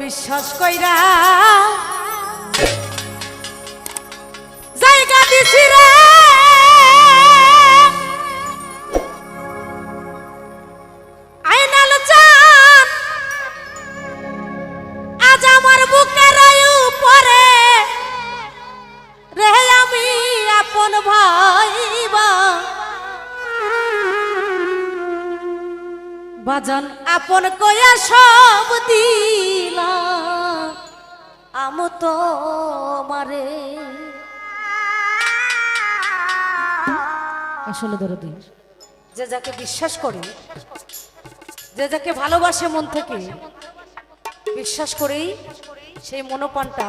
বিশ্বাস কইরা বাজান আপন কয়া সব দিলাম। আম তো মারে আসলে দরদি। যে যাকে বিশ্বাস করে যে যাকে ভালোবাসে মন থেকে বিশ্বাস করেই সেই মনোপানটা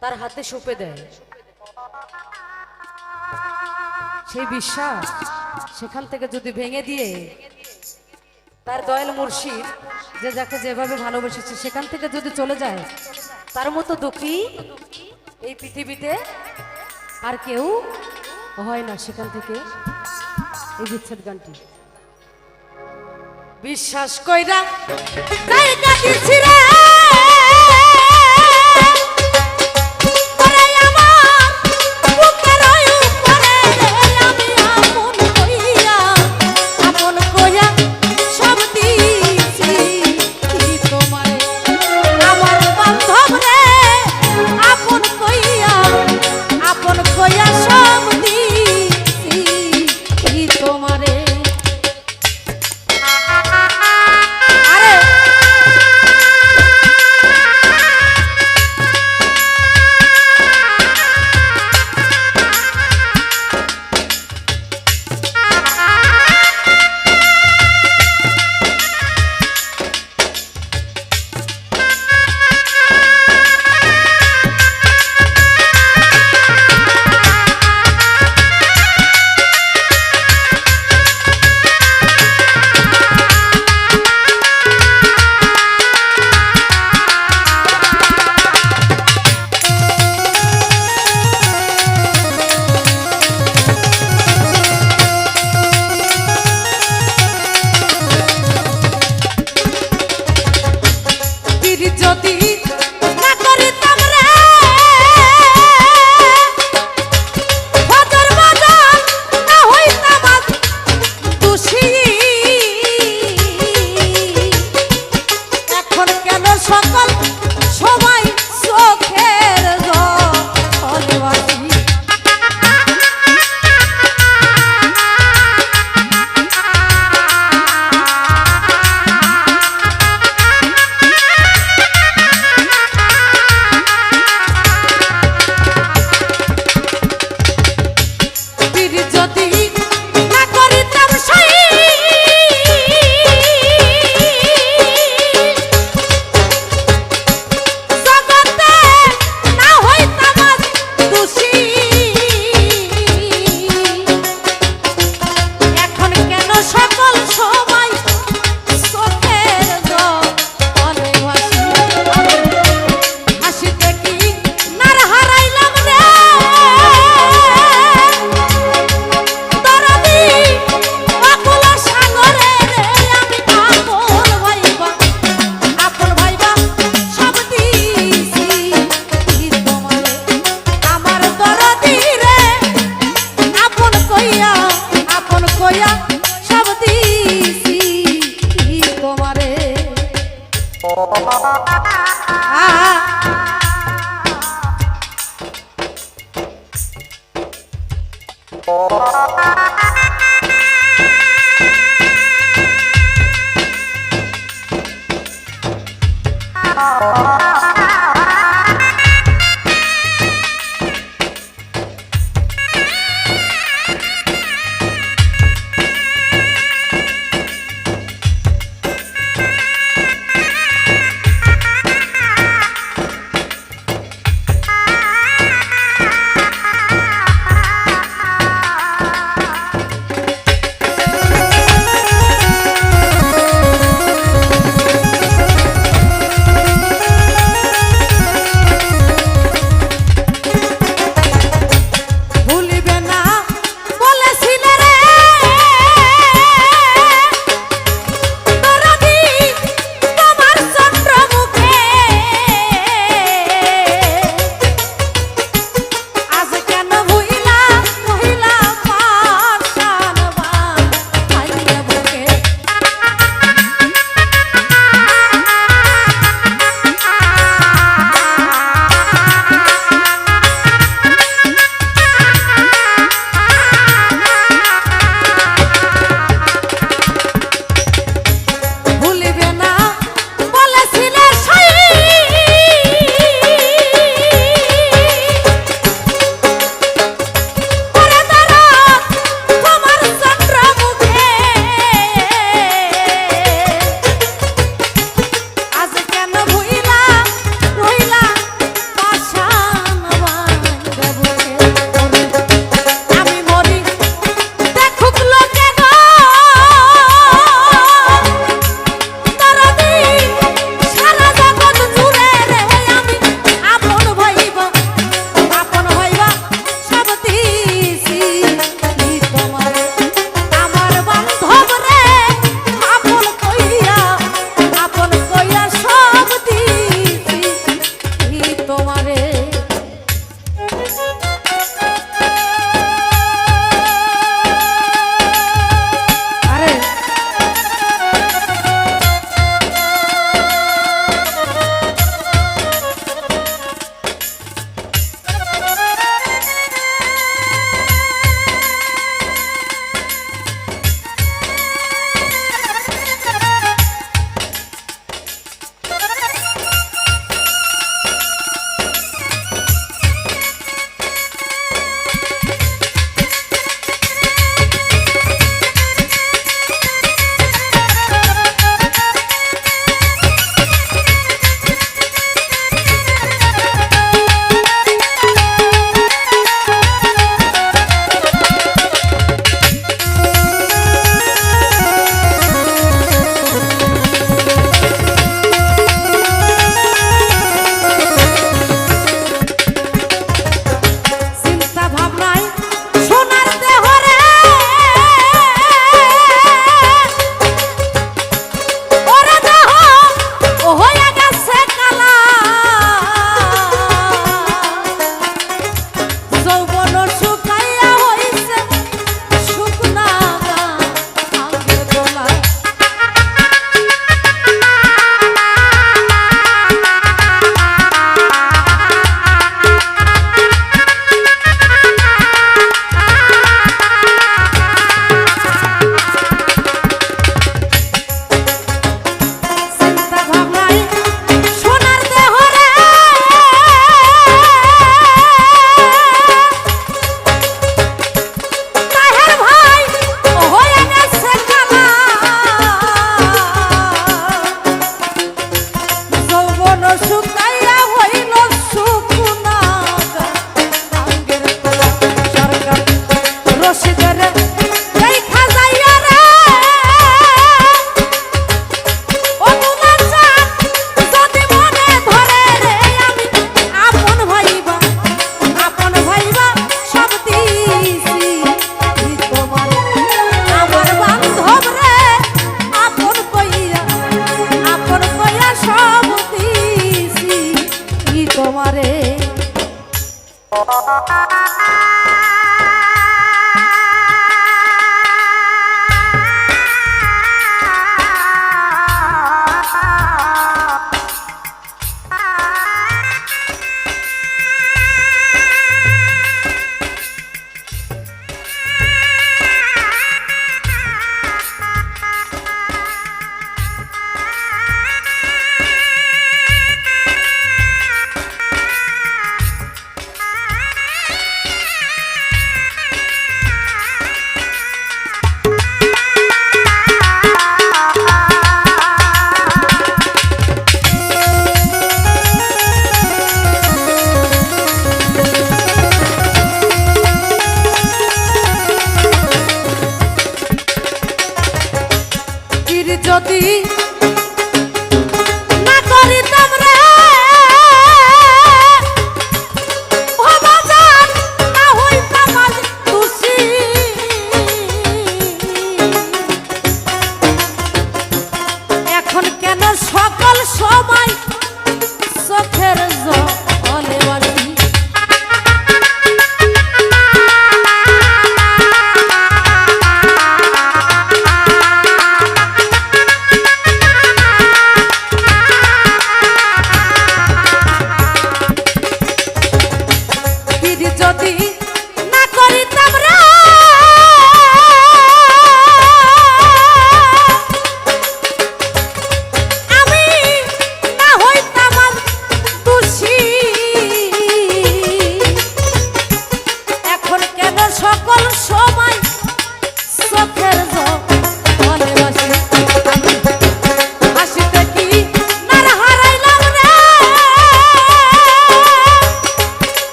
তার হাতে সুপে দেয়। সেই বিশ্বাস সেখান থেকে যদি ভেঙে দিয়ে তার দয়াল মুর্শিদ যে যাকে যেভাবে ভালোবেসেছে, সেখান থেকে যদি চলে যায়, তার মতো দুঃখী এই পৃথিবীতে আর কেউ হয় না সেখান থেকে এই বিচ্ছেদ গানটি। বিশ্বাস কইরা Oh